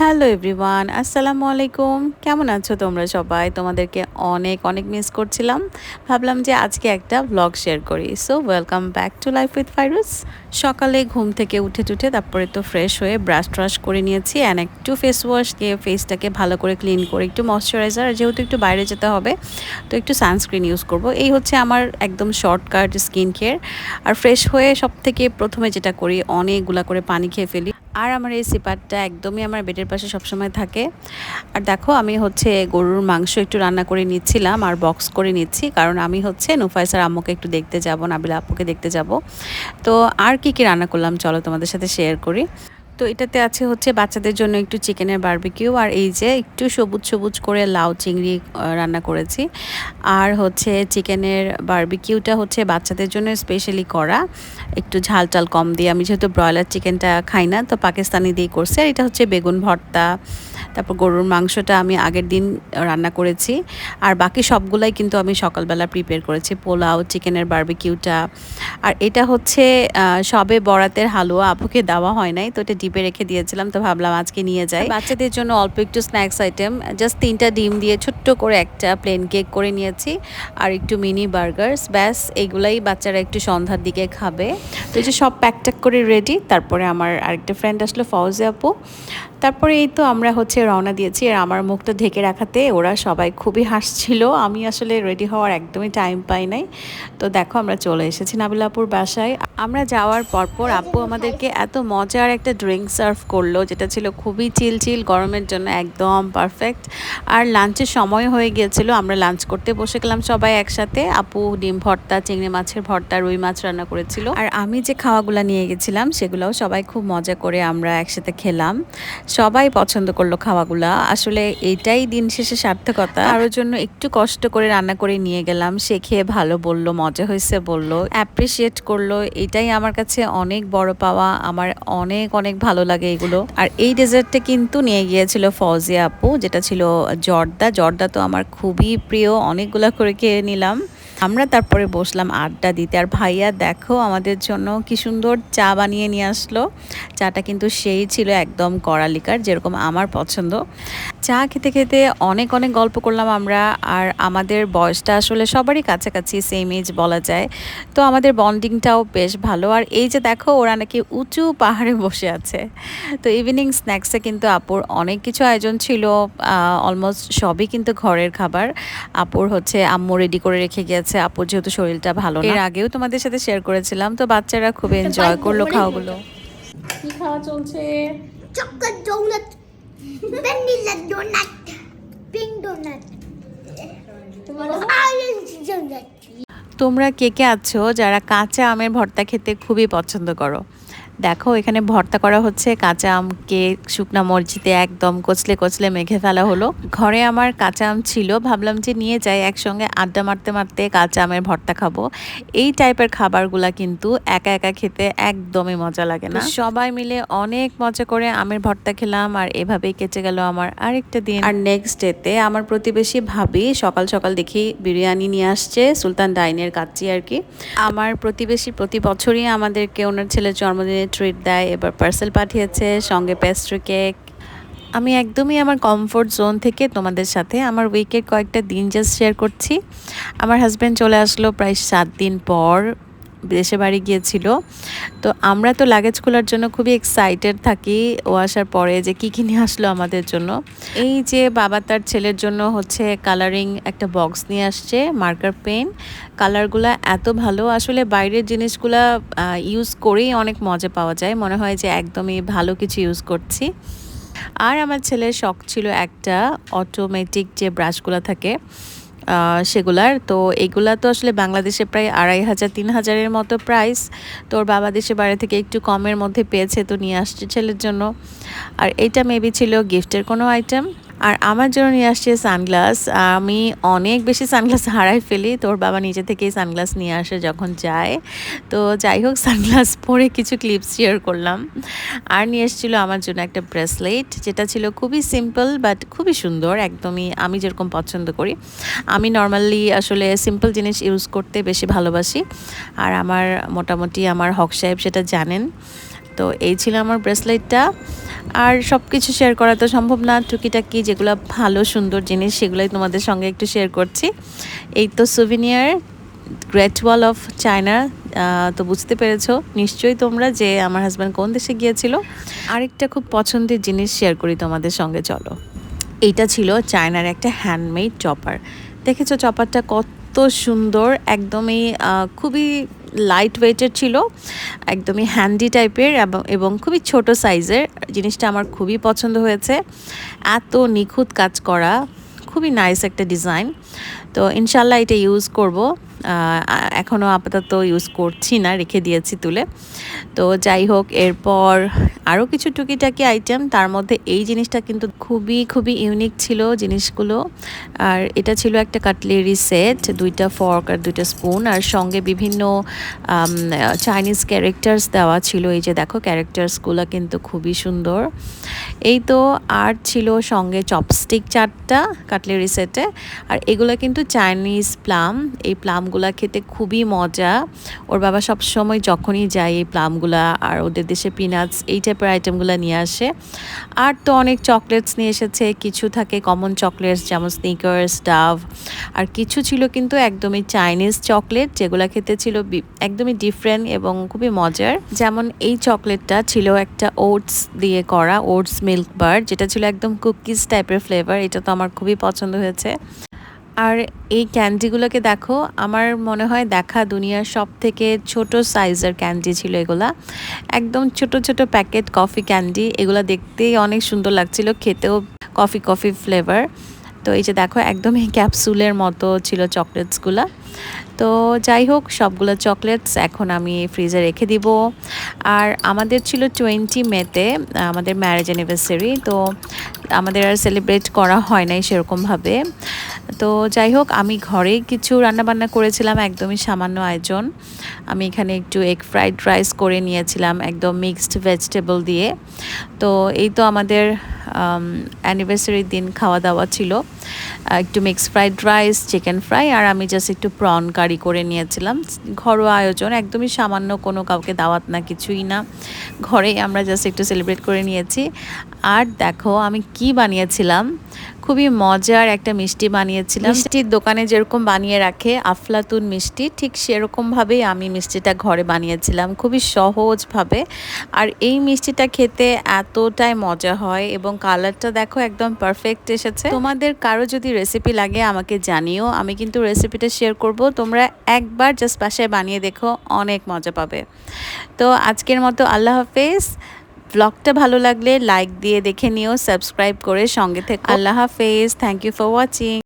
Hello everyone আসসালামু আলাইকুম কেমন আছো তোমরা সবাই? তোমাদেরকে অনেক অনেক মিস করছিলাম। ভাবলাম যে আজকে একটা ব্লগ শেয়ার করি। So welcome back to life with Fairuz সকালে ঘুম থেকে উঠে টুঠে তারপরে তো ফ্রেশ হয়ে ব্রাশ ট্রাশ করে নিয়েছি অ্যান্ড একটু ফেস ওয়াশ দিয়ে ফেসটাকে ভালো করে ক্লিন করে, একটু ময়শ্চারাইজার যেহেতু একটু বাইরে যেতে হবে, তো একটু সানস্ক্রিন ইউজ করব। এই হচ্ছে আমার একদম শর্টকাট স্কিন কেয়ার আর ফ্রেশ হয়ে সব থেকে প্রথমে যেটা করি, অনেকগুলা করে পানি খেয়ে ফেলি। আর আমার এই সিপারটা একদমই আমার বেডের পাশে সবসময় থাকে। আর দেখো, আমি হচ্ছে গরুর মাংস একটু রান্না করে নিচ্ছিলাম, আর বক্স করে নিচ্ছি, কারণ আমি হচ্ছে নুফাইসার আম্মুকে একটু দেখতে যাব, নাবিলা আপুকে দেখতে যাব। তো আর কি কি রান্না করলাম, চলো তোমাদের সাথে শেয়ার করি। তো এটাতে আছে হচ্ছে বাচ্চাদের জন্য একটু চিকেনের বার্বিকিউ আর এই যে একটু সবুজ সবুজ করে লাউ চিংড়ি রান্না করেছি। আর হচ্ছে চিকেনের বার্বিকিউটা হচ্ছে বাচ্চাদের জন্য স্পেশালি করা। একটু ঝাল টাল কম দিয়ে, আমি যেহেতু ব্রয়লার চিকেনটা খাই না, তো পাকিস্তানি দিয়ে করছি। আর এটা হচ্ছে বেগুন ভর্তা তারপর গরুর মাংসটা আমি আগের দিন রান্না করেছি। আর বাকি সবগুলাই কিন্তু আমি সকালবেলা প্রিপেয়ার করেছি। পোলাও, চিকেনের বার্বিকিউটা। আর এটা হচ্ছে সবে বরাতের হালুয়া আপুকে দেওয়া হয় নাই, তো এটা ডিপে রেখে দিয়েছিলাম, তো ভাবলাম আজকে নিয়ে যাই। বাচ্চাদের জন্য অল্প একটু স্ন্যাক্স আইটেম জাস্ট তিনটা ডিম দিয়ে ছোট্ট করে একটা প্লেন কেক করে নিয়েছি। আর একটু মিনি বার্গার্স ব্যাস, এগুলাই বাচ্চারা একটু সন্ধ্যার দিকে খাবে। তো এই যে সব প্যাক ট্যাক করে রেডি তারপরে আমার আরেকটা ফ্রেন্ড আসলো ফৌজে আপু। তারপরে এই তো আমরা হচ্ছে রওনা দিয়েছি আর আমার মুখটা ঢেকে রাখাতে ওরা সবাই খুবই হাসছিল। আমি আসলে রেডি হওয়ার একদমই টাইম পাই নাই। তো দেখো আমরা চলে এসেছি নাবিলাপুর বাসায়। আমরা যাওয়ার পরপর আপু আমাদেরকে এত মজার একটা ড্রিঙ্ক সার্ভ করল, যেটা ছিল খুবই চিল চিল গরমের জন্য একদম পারফেক্ট আর লাঞ্চের সময় হয়ে গিয়েছিল, আমরা লাঞ্চ করতে বসে গেলাম সবাই একসাথে। আপু ডিম ভর্তা, চিংড়ি মাছের ভর্তা, রুই মাছ রান্না করেছিল। আর আমি যে খাওয়াগুলো নিয়ে গেছিলাম, সেগুলোও সবাই খুব মজা করে আমরা একসাথে খেলাম। সবাই পছন্দ করল খাওয়াগুলা। আসলে এটাই দিন শেষে সার্থকতা। কারোর জন্য একটু কষ্ট করে রান্না করে নিয়ে গেলাম, সে খেয়ে ভালো বলল, মজা হয়েছে বলল অ্যাপ্রিসিয়েট করল। এটাই আমার কাছে অনেক বড় পাওয়া, আমার অনেক অনেক ভালো লাগে এগুলো। আর এই ডেজার্টটা কিন্তু নিয়ে গিয়েছিল ফজিয়া আপু, যেটা ছিল জর্দা। জর্দা তো আমার খুবই প্রিয়, অনেকগুলা করে খেয়ে নিলাম। আমরা তারপরে বসলাম আড্ডা দিতে। আর ভাইয়া, দেখো আমাদের জন্য কি সুন্দর চা বানিয়ে নিয়ে আসলো। চাটা কিন্তু সেই ছিল একদম কড়ালিকার যেরকম আমার পছন্দ। চা খেতে খেতে অনেক অনেক গল্প করলাম আমরা। আর আমাদের বয়সটা আসলে সবারই কাছাকাছি সেম এজ বলা যায়। তো আমাদের বন্ডিংটাও বেশ ভালো। আর এই যে দেখো ওরা নাকি উঁচু পাহাড়ে বসে আছে। তো ইভিনিং স্ন্যাক্সে কিন্তু আপুর অনেক কিছু আয়োজন ছিল। অলমোস্ট সবই কিন্তু ঘরের খাবার। আপুর হচ্ছে আম্মু রেডি করে রেখে গিয়েছে। আপুর যেহেতু শরীরটা ভালো এর আগেও তোমাদের সাথে শেয়ার করেছিলাম। তো বাচ্চারা খুব এনজয় করল খাওয়াগুলো। কি খাওয়া চলছে? chocolate donut, তোমরা কে কে আছো যারা কাঁচা আমের ভর্তা খেতে খুবই পছন্দ করো? দেখো এখানে ভর্তা করা হচ্ছে কাঁচা আমকে শুকনা মরিচিতে একদম কচলে কচলে মেখে ফেলা হলো। ঘরে আমার কাঁচা আম ছিল ভাবলাম যে নিয়ে যাই একসঙ্গে আড্ডা মারতে মারতে কাঁচা আমের ভর্তা খাব। এই টাইপের খাবারগুলা কিন্তু একা একা খেতে একদমই মজা লাগে না। সবাই মিলে অনেক মজা করে আমের ভর্তা খেলাম আর এভাবেই কেচে গেল আমার আরেকটা দিন। আর নেক্সট ডেতে আমার প্রতিবেশী ভাবি সকাল সকাল দেখি বিরিয়ানি নিয়ে আসছে সুলতান ডাইনের কাচ্চি আর কি। আমার প্রতিবেশী প্রতি বছরই আমাদেরকে ওনার ছেলের জন্মদিনে ট্রিট দেয়, এবার পার্সেল পাঠিয়েছে, সঙ্গে পেস্ট্রি কেক আমি একদমই আমার কমফোর্ট জোন থেকে তোমাদের সাথে আমার উইকের কয়েকটা দিন জাস্ট শেয়ার করছি। আমার হাজব্যান্ড চলে আসলো প্রায় সাত দিন পর। দেশে বাড়ি গিয়েছিল। তো আমরা তো লাগেজ খোলার জন্য খুবই এক্সাইটেড থাকি। ও আসার পরে যে কী কী নিয়ে আসলো আমাদের জন্য। এই যে বাবা তার ছেলের জন্য হচ্ছে কালারিং একটা বক্স নিয়ে আসছে মার্কার পেন কালারগুলা এত ভালো। আসলে বাইরের জিনিসগুলা ইউজ করেই অনেক মজা পাওয়া যায়। মনে হয় যে একদমই ভালো কিছু ইউজ করছি। আর আমার ছেলের শখ ছিল একটা অটোমেটিক যে ব্রাশগুলো থাকে সেগুলার। তো এগুলা তো আসলে বাংলাদেশে প্রায় আড়াই হাজার, তিন হাজারের মতো প্রাইস তোর বাবা দেশে বাইরে থেকে একটু কমের মধ্যে পেয়েছে, তো নিয়ে আসছে ছেলের জন্য। আর এইটা মেবি ছিল গিফটের কোনো আইটেম আর আমার জন্য নিয়ে আসছে সানগ্লাস। আমি অনেক বেশি সানগ্লাস হারাই ফেলি। তোর বাবা নিজে থেকেই সানগ্লাস নিয়ে আসে যখন যায়। তো যাই হোক, সানগ্লাস পরে কিছু ক্লিপস শেয়ার করলাম। আর নিয়ে এসেছিল আমার জন্য একটা ব্রেসলেট যেটা ছিল খুবই সিম্পল বাট খুবই সুন্দর। একদমই আমি যেরকম পছন্দ করি। আমি নর্মালি আসলে সিম্পল জিনিস ইউজ করতে বেশি ভালোবাসি। আর আমার মোটামুটি আমার হক সাহেব সেটা জানেন। তো এই ছিল আমার ব্রেসলেটটা। আর সব কিছু শেয়ার করা তো সম্ভব না। টুকিটাকি যেগুলো ভালো, সুন্দর জিনিস, সেগুলোই তোমাদের সঙ্গে একটু শেয়ার করছি। এই তো souvenir great wall of China তো বুঝতে পেরেছ নিশ্চয়ই তোমরা যে আমার হাজব্যান্ড কোন দেশে গিয়েছিল। আরেকটা খুব পছন্দের জিনিস শেয়ার করি তোমাদের সঙ্গে, চলো। এইটা ছিল চায়নার একটা হ্যান্ডমেড চপার দেখেছ চপারটা কত সুন্দর, একদমই খুবই লাইট ওয়েটের ছিল, একদমই হ্যান্ডি টাইপের এবং এবং খুবই ছোট সাইজের জিনিসটা আমার খুবই পছন্দ হয়েছে। এত নিখুঁত কাজ করা, খুবই নাইস একটা ডিজাইন তো ইনশাল্লাহ এটা ইউজ করব। এখনও আপাতত ইউজ করছি না, রেখে দিয়েছি তুলে। তো যাই হোক, এরপর আরও কিছু টুকিটাকি আইটেম তার মধ্যে এই জিনিসটা কিন্তু খুবই খুবই ইউনিক ছিল জিনিসগুলো। আর এটা ছিল একটা কাটলেরি সেট দুইটা ফর্ক আর দুইটা স্পুন আর সঙ্গে বিভিন্ন চাইনিজ ক্যারেক্টার্স দেওয়া ছিল। এই যে দেখো ক্যারেক্টার্সগুলো কিন্তু খুবই সুন্দর। এই তো আর ছিল সঙ্গে চপস্টিক চারটা কাটলেরি সেটে আর এগুলো কিন্তু চাইনিজ প্লাম এই প্লামগুলা খেতে খুবই মজা। ওর বাবা সব সময় যখনই যায় এই প্লামগুলা আর ওদের দেশে পিনাটস এই টাইপের আইটেমগুলো নিয়ে আসে। আর তো অনেক চকলেটস নিয়ে এসেছে, কিছু থাকে কমন চকলেটস যেমন স্নিকার্স ডাভ আর কিছু ছিল কিন্তু একদমই চাইনিজ চকলেট যেগুলো খেতে ছিল একদমই ডিফারেন্ট এবং খুবই মজার। যেমন এই চকলেটটা ছিল একটা ওটস দিয়ে করা ওটস মিল্ক বার যেটা ছিল একদম কুকিজ টাইপের ফ্লেভার এটা তো আমার খুবই পছন্দ হয়েছে। আর এই ক্যান্ডিগুলোকে দেখো, আমার মনে হয় দেখা দুনিয়ার সব থেকে ছোট সাইজের ক্যান্ডি ছিল এগুলা। একদম ছোট ছোট প্যাকেট কফি ক্যান্ডি এগুলো দেখতেই অনেক সুন্দর লাগছিল, খেতেও কফি কফি ফ্লেভার তো এই যে দেখো একদমই ক্যাপসুলের মতো ছিল চকলেটসগুলো তো যাই হোক, সবগুলো চকলেটস এখন আমি ফ্রিজে রেখে দিব। আর আমাদের ছিল টোয়েন্টি মেতে, আমাদের ম্যারেজ অ্যানিভার্সারি তো আমাদের আর সেলিব্রেট করা হয় নাই সেরকমভাবে। তো যাই হোক, আমি ঘরে কিছু রান্নাবান্না করেছিলাম, একদমই সামান্য আয়োজন। আমি এখানে একটু এগ ফ্রাইড রাইস করে নিয়েছিলাম, একদম মিক্সড ভেজিটেবল দিয়ে। তো এই তো আমাদের অ্যানিভার্সারির দিন খাওয়া দাওয়া ছিল। একটু mix fried rice chicken fry আর আমি জাস্ট একটু প্রন কারি করে নিয়েছিলাম। ঘরোয়া আয়োজন, একদমই সামান্য কোনো কাউকে দাওয়াত না, কিছুই না। ঘরেই আমরা জাস্ট একটু সেলিব্রেট করে নিয়েছি। আর দেখো, আমি কি বানিয়েছিলাম? খুবই মজার একটা মিষ্টি বানিয়েছিলাম। মিষ্টির দোকানে যেরকম বানিয়ে রাখে আফলাতুন মিষ্টি ঠিক সেরকমভাবেই আমি মিষ্টিটা ঘরে বানিয়েছিলাম খুবই সহজভাবে। আর এই মিষ্টিটা খেতে এতটাই মজা হয় এবং কালারটা দেখো একদম পারফেক্ট এসেছে। তোমাদের কারও যদি রেসিপি লাগে আমাকে জানিও আমি কিন্তু রেসিপিটা শেয়ার করব। তোমরা একবার জাস্ট বাসায় বানিয়ে দেখো অনেক মজা পাবে। তো আজকের মতো আল্লাহ হাফেজ। ব্লগটা ভালো লাগলে লাইক দিয়ে দেখে নিও, সাবস্ক্রাইব করে সঙ্গে থেকে। আল্লাহ হাফেজ থ্যাংক ইউ ফর ওয়াচিং